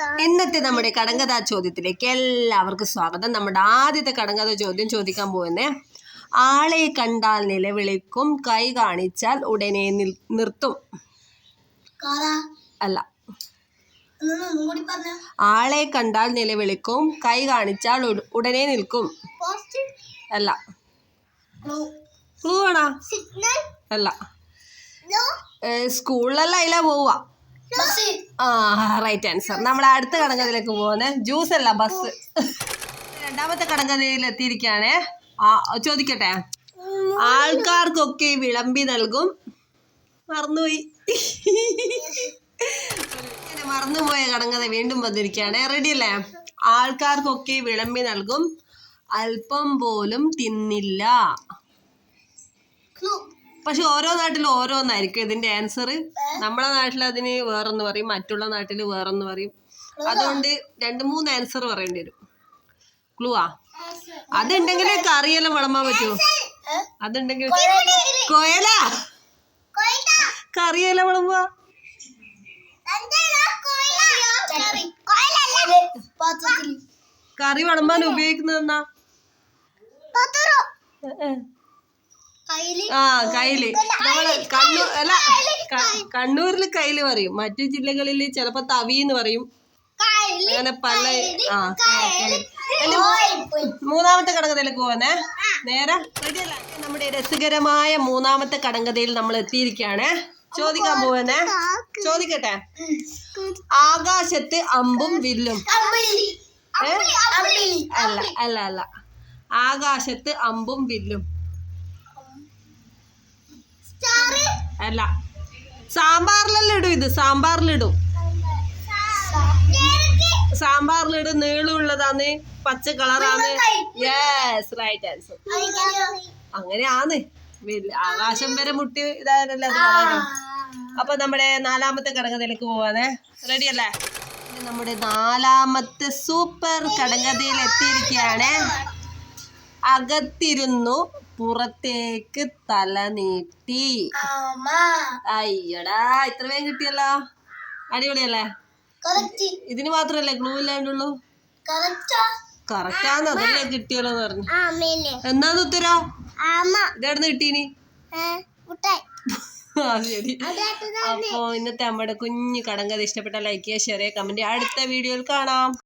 ഇന്നത്തെ നമ്മുടെ കടങ്കഥാ ചോദ്യത്തിലേക്ക് എല്ലാവർക്കും സ്വാഗതം. നമ്മുടെ ആദ്യത്തെ കടങ്കഥ ചോദ്യം ചോദിക്കാൻ പോകുന്നേ ആളെ കണ്ടാൽ നിലവിളിക്കും കൈ കാണിച്ചാൽ ഉടനെ നിർത്തും. അല്ല. ആളെ കണ്ടാൽ നിലവിളിക്കും കൈ കാണിച്ചാൽ ഉട- ഉടനെ നിൽക്കും. അല്ല. ക്ലൂ. ആണോ അല്ല. സ്കൂളിലല്ല അതിലാ പോവാ ആ റൈറ്റ് ആൻസർ നമ്മൾ അടുത്ത കടങ്കഥയിലേക്ക് പോകുന്നത് ജ്യൂസ് അല്ല ബസ് രണ്ടാമത്തെ കടങ്കഥയിൽ എത്തിയിരിക്കുകയാണേ. ചോദിക്കട്ടെ? ആൾക്കാർക്കൊക്കെ വിളമ്പി നൽകും. മറന്നുപോയി. മറന്നുപോയ കടങ്കഥ വീണ്ടും വന്നിരിക്കുകയാണ്. റെഡി അല്ലേ? ആൾക്കാർക്കൊക്കെ വിളമ്പി നൽകും. അല്പം പോലും തിന്നില്ല. പക്ഷെ ഓരോ നാട്ടിലും ഓരോന്നായിരിക്കും ഇതിന്റെ ആൻസർ നമ്മളെ നാട്ടിൽ അതിന് വേറെന്ന് പറയും മറ്റുള്ള നാട്ടിൽ വേറെന്ന് പറയും. അതുകൊണ്ട് രണ്ട് മൂന്ന് ആൻസർ പറയേണ്ടി വരും. ക്ലൂ ആ? അതുണ്ടെങ്കിൽ കറിയെല്ലാം വിളമ്പാൻ പറ്റുമോ അതുണ്ടെങ്കിൽ കൊയല? കറിയെല്ലാം വിളമ്പ കറി വിളമ്പാൻ ഉപയോഗിക്കുന്നത് എന്നാ? ആ കയ്യിൽ. നമ്മൾ കണ്ണൂർ അല്ല കണ്ണൂരിൽ കയ്യിൽ പറയും. മറ്റു ജില്ലകളിൽ ചിലപ്പോ തവി എന്ന് പറയും അങ്ങനെ പല ആ. മൂന്നാമത്തെ കടങ്കഥയിലേക്ക് പോവാനേ നേരെ നമ്മുടെ രസകരമായ മൂന്നാമത്തെ കടങ്കഥയിൽ നമ്മൾ എത്തിയിരിക്കുകയാണ്. ചോദിക്കാൻ പോവാനേ ചോദിക്കട്ടെ? ആകാശത്ത് അമ്പും വില്ലും? അല്ല അല്ല അല്ല. ആകാശത്ത് അമ്പും വില്ലും. അല്ല. സാമ്പാറിലെല്ലാം ഇടും ഇത്? സാമ്പാറിലിടും. സാമ്പാറിലിടും. നീളമുള്ളതാന്ന്. പച്ച കളറാണ് യെസ് റൈറ്റ് ആൻസർ അങ്ങനെയാന്ന്. ആകാശം വരെ മുട്ടി അത് അപ്പൊ നമ്മുടെ നാലാമത്തെ കടങ്കഥയിലേക്ക് പോവാനേ റെഡി അല്ലേ? നമ്മുടെ നാലാമത്തെ സൂപ്പർ കടങ്കഥയിൽ എത്തിയിരിക്കുകയാണ്. അകത്തിരുന്നു പുറത്തേക്ക് തല നീട്ടി. അയ്യടാ ഇത്ര വേഗം കിട്ടിയല്ലോ. അടിപൊളിയല്ലേ? ഇതിന് മാത്രല്ലേ ഗ്ലൂ ഇല്ലാണ്ടുള്ളൂ കറക്റ്റാന്ന് അതല്ലേ കിട്ടിയല്ലോ പറഞ്ഞു. എന്നാന്ന് ഉത്തരം? ഇതെവിടുന്ന് കിട്ടീനി? ആ ശരി. അപ്പോ ഇന്നത്തെ നമ്മുടെ കുഞ്ഞു കടങ്കഥ ഇഷ്ടപ്പെട്ട ലൈക്ക് ചെയ്യുക ഷെയർ ചെയ്യുക കമന്റ് അടുത്ത വീഡിയോയിൽ കാണാം.